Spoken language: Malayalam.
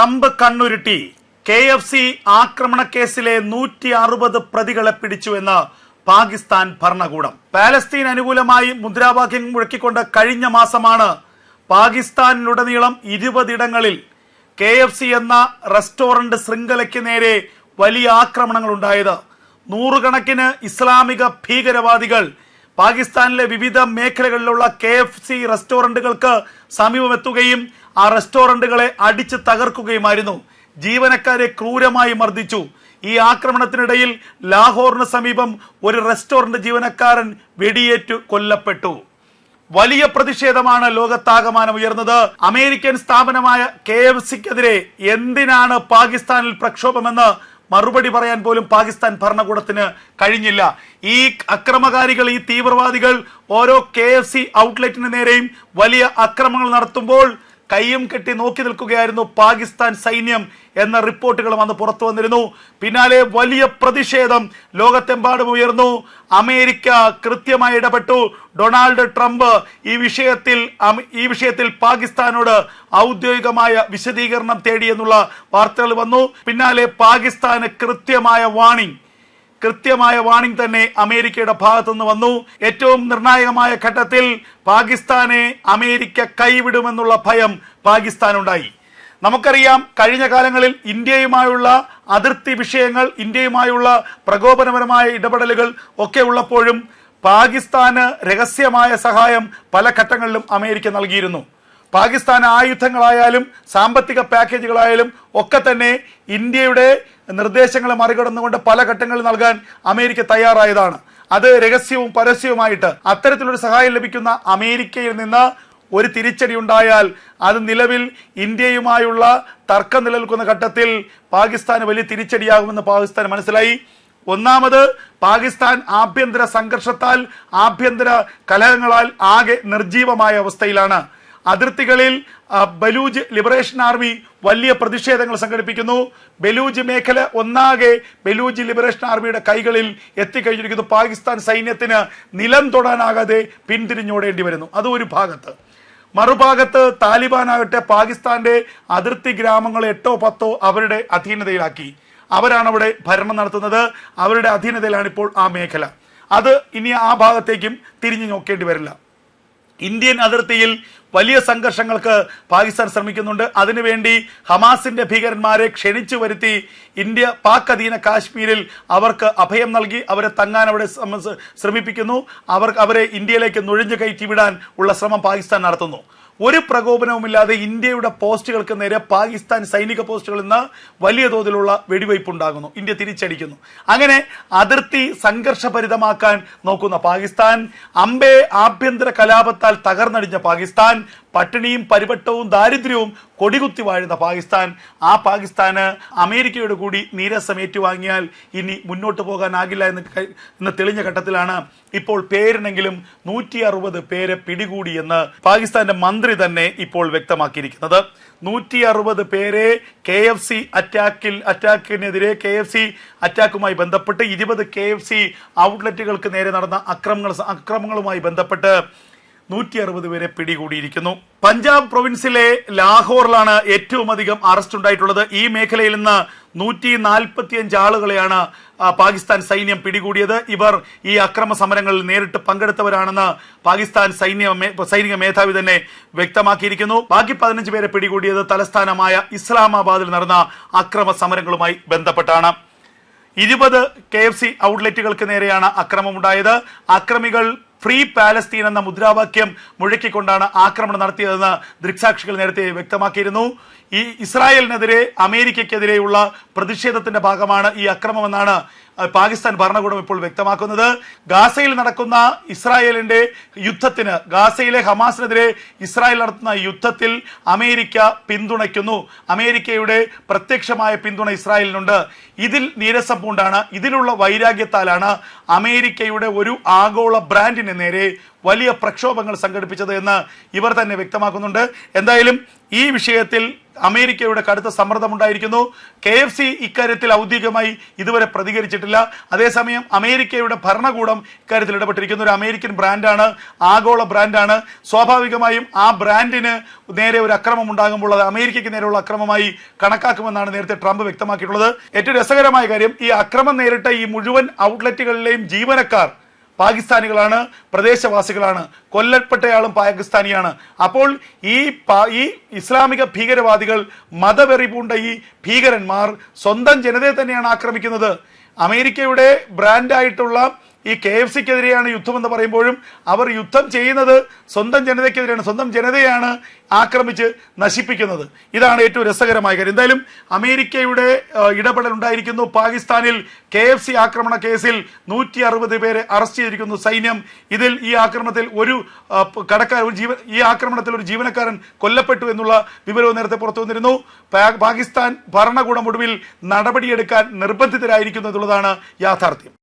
ട്രംപ് കണ്ണുരുട്ടി. കെ എഫ് സി ആക്രമണ കേസിലെ നൂറ്റി അറുപത് പ്രതികളെ പിടിച്ചുവെന്ന് പാകിസ്ഥാൻ ഭരണകൂടം. പാലസ്തീൻ അനുകൂലമായി മുദ്രാവാക്യം മുഴക്കിക്കൊണ്ട് കഴിഞ്ഞ മാസമാണ് പാകിസ്ഥാനിലുടനീളം ഇരുപതിടങ്ങളിൽ കെ എഫ് സി എന്ന റെസ്റ്റോറന്റ് ശൃംഖലയ്ക്ക് നേരെ വലിയ ആക്രമണങ്ങൾ ഉണ്ടായത്. നൂറുകണക്കിന് ഇസ്ലാമിക ഭീകരവാദികൾ പാകിസ്ഥാനിലെ വിവിധ മേഖലകളിലുള്ള കെ എഫ് സി റെസ്റ്റോറന്റുകൾക്ക് സമീപമെത്തുകയും ആ റെസ്റ്റോറന്റുകളെ അടിച്ച് തകർക്കുകയുമായിരുന്നു. ജീവനക്കാരെ ക്രൂരമായി മർദ്ദിച്ചു. ഈ ആക്രമണത്തിനിടയിൽ ലാഹോറിന് സമീപം ഒരു റെസ്റ്റോറന്റ് ജീവനക്കാരൻ വെടിയേറ്റു കൊല്ലപ്പെട്ടു. വലിയ പ്രതിഷേധമാണ് ലോകത്താകമാനം ഉയർന്നത്. അമേരിക്കൻ സ്ഥാപനമായ കെ എഫ് സിക്കെതിരെ എന്തിനാണ് പാകിസ്ഥാനിൽ പ്രക്ഷോഭമെന്ന് മറുപടി പറയാൻ പോലും പാകിസ്ഥാൻ ഭരണകൂടത്തിന് കഴിഞ്ഞില്ല. ഈ അക്രമകാരികൾ ഈ തീവ്രവാദികൾ ഓരോ കെ എഫ് സി ഔട്ട്ലെറ്റിന് നേരെയും വലിയ അക്രമങ്ങൾ നടത്തുമ്പോൾ കയ്യും കെട്ടി നോക്കി നിൽക്കുകയായിരുന്നു പാകിസ്ഥാൻ സൈന്യം എന്ന റിപ്പോർട്ടുകളും അന്ന് പുറത്തു വന്നിരുന്നു. പിന്നാലെ വലിയ പ്രതിഷേധം ലോകത്തെമ്പാടും ഉയർന്നു. അമേരിക്ക കൃത്യമായി ഇടപെട്ടു. ഡൊണാൾഡ് ട്രംപ് ഈ വിഷയത്തിൽ ഈ വിഷയത്തിൽ പാകിസ്ഥാനോട് ഔദ്യോഗികമായ വിശദീകരണം തേടിയെന്നുള്ള വാർത്തകൾ വന്നു. പിന്നാലെ പാകിസ്ഥാന് കൃത്യമായ വാണിംഗ് കൃത്യമായ വാണിംഗ് തന്നെ അമേരിക്കയുടെ ഭാഗത്തുനിന്ന് വന്നു. ഏറ്റവും നിർണായകമായ ഘട്ടത്തിൽ പാകിസ്ഥാനെ അമേരിക്ക കൈവിടുമെന്നുള്ള ഭയം പാകിസ്ഥാനുണ്ടായി. നമുക്കറിയാം കഴിഞ്ഞ കാലങ്ങളിൽ ഇന്ത്യയുമായുള്ള അതിർത്തി വിഷയങ്ങൾ ഇന്ത്യയുമായുള്ള പ്രകോപനപരമായ ഇടപെടലുകൾ ഒക്കെ ഉള്ളപ്പോഴും പാകിസ്ഥാന് രഹസ്യമായ സഹായം പല ഘട്ടങ്ങളിലും അമേരിക്ക നൽകിയിരുന്നു. പാകിസ്ഥാൻ ആയുധങ്ങളായാലും സാമ്പത്തിക പാക്കേജുകളായാലും ഒക്കെ തന്നെ ഇന്ത്യയുടെ നിർദ്ദേശങ്ങളെ മറികടന്നുകൊണ്ട് പല ഘട്ടങ്ങളിൽ നൽകാൻ അമേരിക്ക തയ്യാറായതാണ്. അത് രഹസ്യവും പരസ്യവുമായിട്ട് അത്തരത്തിലൊരു സഹായം ലഭിക്കുന്ന അമേരിക്കയിൽ നിന്ന് ഒരു തിരിച്ചടി ഉണ്ടായാൽ അത് നിലവിൽ ഇന്ത്യയുമായുള്ള തർക്കം നിലനിൽക്കുന്ന ഘട്ടത്തിൽ പാകിസ്ഥാന് വലിയ തിരിച്ചടിയാകുമെന്ന് പാകിസ്ഥാൻ മനസ്സിലായി. ഒന്നാമത് പാകിസ്ഥാൻ ആഭ്യന്തര സംഘർഷത്താൽ ആഭ്യന്തര കലഹങ്ങളാൽ ആകെ നിർജീവമായ അവസ്ഥയിലാണ്. അതിർത്തികളിൽ ബലൂജ് ലിബറേഷൻ ആർമി വലിയ പ്രതിഷേധങ്ങൾ സംഘടിപ്പിക്കുന്നു. ബലൂജ് മേഖല ഒന്നാകെ ബലൂജ് ലിബറേഷൻ ആർമിയുടെ കൈകളിൽ എത്തിക്കഴിഞ്ഞിരിക്കുന്നു. പാകിസ്ഥാൻ സൈന്യത്തിന് നിലം തൊടാനാകാതെ പിന്തിരിഞ്ഞോടേണ്ടി വരുന്നു. അതൊരു ഒരു ഭാഗത്ത്. മറുഭാഗത്ത് താലിബാനാകട്ടെ പാകിസ്ഥാന്റെ അതിർത്തി ഗ്രാമങ്ങൾ എട്ടോ പത്തോ അവരുടെ അധീനതയിലാക്കി. അവരാണ് അവിടെ ഭരണം നടത്തുന്നത്. അവരുടെ അധീനതയിലാണ് ഇപ്പോൾ ആ മേഖല. അത് ഇനി ആ ഭാഗത്തേക്കും തിരിഞ്ഞു നോക്കേണ്ടി വരില്ല. ഇന്ത്യൻ അതിർത്തിയിൽ വലിയ സംഘർഷങ്ങൾക്ക് പാകിസ്ഥാൻ ശ്രമിക്കുന്നുണ്ട്. അതിനുവേണ്ടി ഹമാസിന്റെ ഭീകരന്മാരെ ക്ഷണിച്ചു വരുത്തി ഇന്ത്യ പാക് അധീന കാശ്മീരിൽ അവർക്ക് അഭയം നൽകി അവരെ തങ്ങാൻ അവിടെ ശ്രമിപ്പിക്കുന്നു. അവർ അവരെ ഇന്ത്യയിലേക്ക് നുഴഞ്ഞു കയറ്റി വിടാൻ ഉള്ള ശ്രമം പാകിസ്ഥാൻ നടത്തുന്നു. ഒരു പ്രകോപനവുമില്ലാതെ ഇന്ത്യയുടെ പോസ്റ്റുകൾക്ക് നേരെ പാകിസ്ഥാൻ സൈനിക പോസ്റ്റുകളിൽ നിന്ന് വലിയ തോതിലുള്ള വെടിവയ്പ് ഉണ്ടാകുന്നു ഇന്ത്യ തിരിച്ചടിക്കുന്നു. അങ്ങനെ അതിർത്തി സംഘർഷഭരിതമാക്കാൻ നോക്കുന്ന പാകിസ്ഥാൻ അമ്പേ ആഭ്യന്തര കലാപത്താൽ തകർന്നടിഞ്ഞ പാകിസ്ഥാൻ പട്ടിണിയും പരിപട്ടവും ദാരിദ്ര്യവും കൊടികുത്തി വാഴുന്ന പാകിസ്ഥാൻ. ആ പാകിസ്ഥാന് അമേരിക്കയുടെ കൂടി നീരസം ഏറ്റുവാങ്ങിയാൽ ഇനി മുന്നോട്ട് പോകാനാകില്ല എന്ന് എന്ന തെളിഞ്ഞ ഘട്ടത്തിലാണ് ഇപ്പോൾ പേരിനെങ്കിലും നൂറ്റി അറുപത് പേരെ പിടികൂടി എന്ന് പാകിസ്ഥാന്റെ മന്ത്രി തന്നെ ഇപ്പോൾ വ്യക്തമാക്കിയിരിക്കുന്നത്. നൂറ്റി അറുപത് പേരെ കെ എഫ് സി അറ്റാക്കിൽ അറ്റാക്കിനെതിരെ കെ എഫ് സി അറ്റാക്കുമായി ബന്ധപ്പെട്ട് ഇരുപത് കെ എഫ് സി ഔട്ട്ലെറ്റുകൾക്ക് നേരെ നടന്ന അക്രമങ്ങൾ അക്രമങ്ങളുമായി ബന്ധപ്പെട്ട് നൂറ്റി അറുപത് പേരെ പിടികൂടിയിരിക്കുന്നു. പഞ്ചാബ് പ്രൊവിൻസിലെ ലാഹോറിലാണ് ഏറ്റവും അധികം അറസ്റ്റ് ഉണ്ടായിട്ടുള്ളത്. ഈ മേഖലയിൽ നിന്ന് നൂറ്റി നാൽപ്പത്തിയഞ്ച് ആളുകളെയാണ് പാകിസ്ഥാൻ സൈന്യം പിടികൂടിയത്. ഇവർ ഈ അക്രമ സമരങ്ങളിൽ നേരിട്ട് പങ്കെടുത്തവരാണെന്ന് പാകിസ്ഥാൻ സൈന്യ സൈനിക മേധാവി തന്നെ വ്യക്തമാക്കിയിരിക്കുന്നു. ബാക്കി പതിനഞ്ച് പേരെ പിടികൂടിയത് തലസ്ഥാനമായ ഇസ്ലാമാബാദിൽ നടന്ന അക്രമ സമരങ്ങളുമായി ബന്ധപ്പെട്ടാണ്. ഇരുപത് കെ എഫ് സി ഔട്ട്ലെറ്റുകൾക്ക് നേരെയാണ് അക്രമമുണ്ടായത്. അക്രമികൾ ഫ്രീ പാലസ്തീൻ എന്ന മുദ്രാവാക്യം മുഴക്കിക്കൊണ്ടാണ് ആക്രമണം നടത്തിയതെന്ന് ദൃക്സാക്ഷികൾ നേരത്തെ വ്യക്തമാക്കിയിരുന്നു. ഈ ഇസ്രായേലിനെതിരെ അമേരിക്കയ്ക്കെതിരെയുള്ള പ്രതിഷേധത്തിന്റെ ഭാഗമാണ് ഈ അക്രമമെന്നാണ് പാകിസ്ഥാൻ ഭരണകൂടം ഇപ്പോൾ വ്യക്തമാക്കുന്നത്. ഗാസയിൽ നടക്കുന്ന ഇസ്രായേലിന്റെ യുദ്ധത്തിന് ഗാസയിലെ ഹമാസിനെതിരെ ഇസ്രായേൽ നടത്തുന്ന യുദ്ധത്തിൽ അമേരിക്ക പിന്തുണയ്ക്കുന്നു. അമേരിക്കയുടെ പ്രത്യക്ഷമായ പിന്തുണ ഇസ്രായേലിനുണ്ട്. ഇതിൽ നീരസം പൂണ്ടാണ് ഇതിലുള്ള വൈരാഗ്യത്താലാണ് അമേരിക്കയുടെ ഒരു ആഗോള ബ്രാൻഡിനെ ബ്രാൻഡിന് നേരെ വലിയ പ്രക്ഷോഭങ്ങൾ സംഘടിപ്പിച്ചത് എന്ന് ഇവർ തന്നെ വ്യക്തമാക്കുന്നുണ്ട്. എന്തായാലും ഈ വിഷയത്തിൽ അമേരിക്കയുടെ കടുത്ത സമ്മർദ്ദമുണ്ടായിരിക്കുന്നു. കെ എഫ് സി ഇക്കാര്യത്തിൽ ഔദ്യോഗികമായി ഇതുവരെ പ്രതികരിച്ചിട്ടില്ല. അതേസമയം അമേരിക്കയുടെ ഭരണകൂടം ഇക്കാര്യത്തിൽ ഇടപെട്ടിരിക്കുന്ന. ഒരു അമേരിക്കൻ ബ്രാൻഡാണ് ആഗോള ബ്രാൻഡാണ്. സ്വാഭാവികമായും ആ ബ്രാൻഡിന് നേരെ ഒരു അക്രമം ഉണ്ടാകുമ്പോൾ അത് അമേരിക്കയ്ക്ക് നേരെയുള്ള അക്രമമായി കണക്കാക്കുമെന്നാണ് നേരത്തെ ട്രംപ് വ്യക്തമാക്കിയിട്ടുള്ളത്. ഏറ്റവും രസകരമായ കാര്യം ഈ അക്രമം നേരിട്ട ഈ മുഴുവൻ ഔട്ട്ലെറ്റുകളിലെയും ജീവനക്കാർ പാകിസ്ഥാനികളാണ് പ്രദേശവാസികളാണ്. കൊല്ലപ്പെട്ടയാളും പാകിസ്ഥാനിയാണ്. അപ്പോൾ ഈ ഈ ഇസ്ലാമിക ഭീകരവാദികൾ മതവെറി പൂണ്ട ഈ ഭീകരന്മാർ സ്വന്തം ജനതയെ തന്നെയാണ് ആക്രമിക്കുന്നത്. അമേരിക്കയുടെ ബ്രാൻഡായിട്ടുള്ള ഈ കെ എഫ് സിക്കെതിരെയാണ് യുദ്ധമെന്ന് പറയുമ്പോഴും അവർ യുദ്ധം ചെയ്യുന്നത് സ്വന്തം ജനതയ്ക്കെതിരെയാണ് സ്വന്തം ജനതയാണ് ആക്രമിച്ച് നശിപ്പിക്കുന്നത്. ഇതാണ് ഏറ്റവും രസകരമായ കാര്യം. എന്തായാലും അമേരിക്കയുടെ ഇടപെടൽ ഉണ്ടായിരിക്കുന്നു. പാകിസ്ഥാനിൽ കെ എഫ് സി ആക്രമണ കേസിൽ നൂറ്റി അറുപത് പേരെ അറസ്റ്റ് ചെയ്തിരിക്കുന്നു സൈന്യം. ഇതിൽ ഈ ആക്രമണത്തിൽ ഒരു കടക്കാരൻ ഒരു ജീവൻ ഈ ആക്രമണത്തിൽ ഒരു ജീവനക്കാരൻ കൊല്ലപ്പെട്ടു എന്നുള്ള വിവരവും നേരത്തെ പുറത്തു വന്നിരുന്നു. പാകിസ്ഥാൻ ഭരണകൂടം ഒടുവിൽ നടപടിയെടുക്കാൻ നിർബന്ധിതരായിരിക്കുന്നു എന്നുള്ളതാണ് യാഥാർത്ഥ്യം.